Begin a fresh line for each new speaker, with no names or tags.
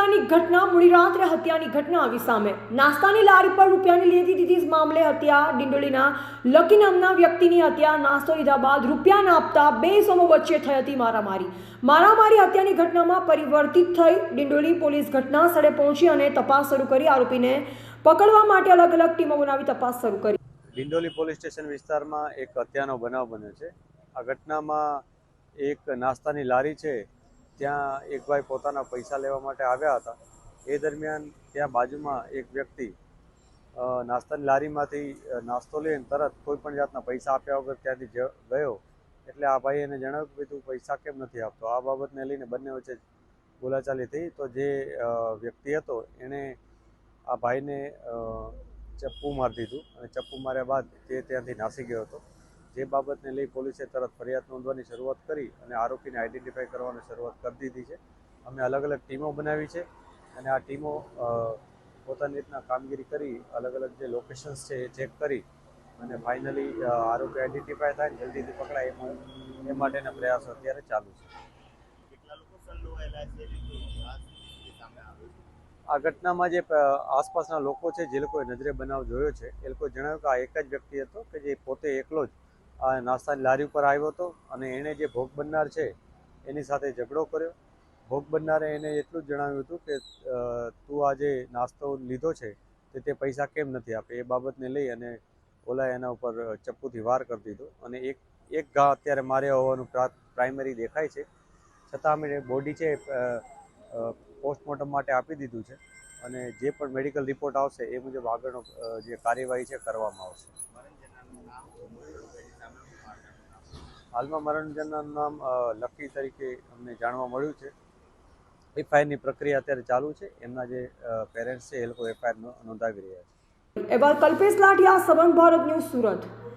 હત્યાની ઘટના મોડી રાત્રે હત્યાની ઘટના આવી સામે. નાસ્તાની લારી પર રૂપિયાની લેતી દીધી મામલે હત્યા. ડિંડોલીના લકી નામના વ્યક્તિની હત્યા. નાસ્તો લીધા બાદ રૂપિયા ના આપતા બે સમો વચ્ચે થઈ હતી મારામારી. મારામારી હત્યાની ઘટનામાં પરિવર્તિત થઈ ડિંડોલી પોલીસ ઘટના સ્થળે પહોંચી અને તપાસ શરૂ કરી. આરોપીને પકડવા માટે અલગ અલગ ટીમો બનાવી તપાસ શરૂ કરી.
ડિંડોલી પોલીસ સ્ટેશન વિસ્તારમાં એક હત્યાનો બનાવ બન્યો છે. આ ઘટનામાં એક નાસ્તાની લારી છે. ત્યાં એક ભાઈ પોતાના પૈસા લેવા માટે આવ્યા હતા. એ દરમિયાન ત્યાં બાજુમાં એક વ્યક્તિ નાસ્તાની લારીમાંથી નાસ્તો લઈને તરત કોઈ પણ જાતના પૈસા આપ્યા વગર ત્યાંથી ગયો. એટલે આ ભાઈ એને જણાવ્યું કે તું પૈસા કેમ નથી આપતો? આ બાબતને લઈને બંને વચ્ચે બોલાચાલી થઈ. તો જે વ્યક્તિ હતો એણે આ ભાઈને ચપ્પુ મારી દીધું અને ચપ્પુ માર્યા બાદ તે ત્યાંથી નાસી ગયો હતો. જે બાબતને લઈ પોલીસે તરત ફરિયાદ નોંધવાની શરૂઆત કરી અને આરોપીને આઈડેન્ટિફાઈ કરવાની શરૂઆત કરી દીધી છે. અમે અલગ અલગ ટીમો બનાવી છે અને આ ટીમો પોતાની રીતના કામગીરી કરી અલગ અલગ જે લોકેશન્સ છે એ ચેક કરી અને ફાઇનલી આરોપી આઈડેન્ટિફાઈ થાય જલ્દીથી પકડાય એ માટેના પ્રયાસો અત્યારે ચાલુ છે. આ ઘટનામાં જે આસપાસના લોકો છે જે લોકોએ નજરે બનાવ જોયો છે એ લોકો જણાવ્યું કે આ એક જ વ્યક્તિ હતો કે જે પોતે એકલો જ નાસ્તાની લારી ઉપર આવ્યો હતો અને એણે જે ભોગ બનનાર છે, એની સાથે ઝઘડો કર્યો. ભોગ બનનારે એને એટલું જ જણાવ્યું હતું કે તું આ જે નાસ્તો લીધો છે, તે તે પૈસા કેમ નથી આપે? એ બાબતને લઈ અને ઓલાએ એના ઉપર ચપ્પુથી વાર કરી દીધો. અને એક એક ઘા અત્યારે માર્યા હોવાનું પ્રા- પ્રાઇમરી દેખાય છે. છતાં અમે બોડી છે પોસ્ટમોર્ટમ માટે આપી દીધું છે. અને જે પણ મેડિકલ રિપોર્ટ આવશે, એ મુજબ આગળનો જે કાર્યવાહી છે, કરવામાં આવશે
મરણ જનારનું નામ મોટી સામે મારનારનું નામ
હાલમાં મરણજનના નામ લકી તરીકે અમને જાણવા મળ્યું છે. એફઆઈઆરની પ્રક્રિયા અત્યારે ચાલુ છે. એમના જે પેરેન્ટ્સ છે, એ લોકો એફઆઈઆર નોંધાવી રહ્યા છે.
એવા કલ્પેશ લાઠિયા સબંધ ભારત ન્યૂઝ સુરત.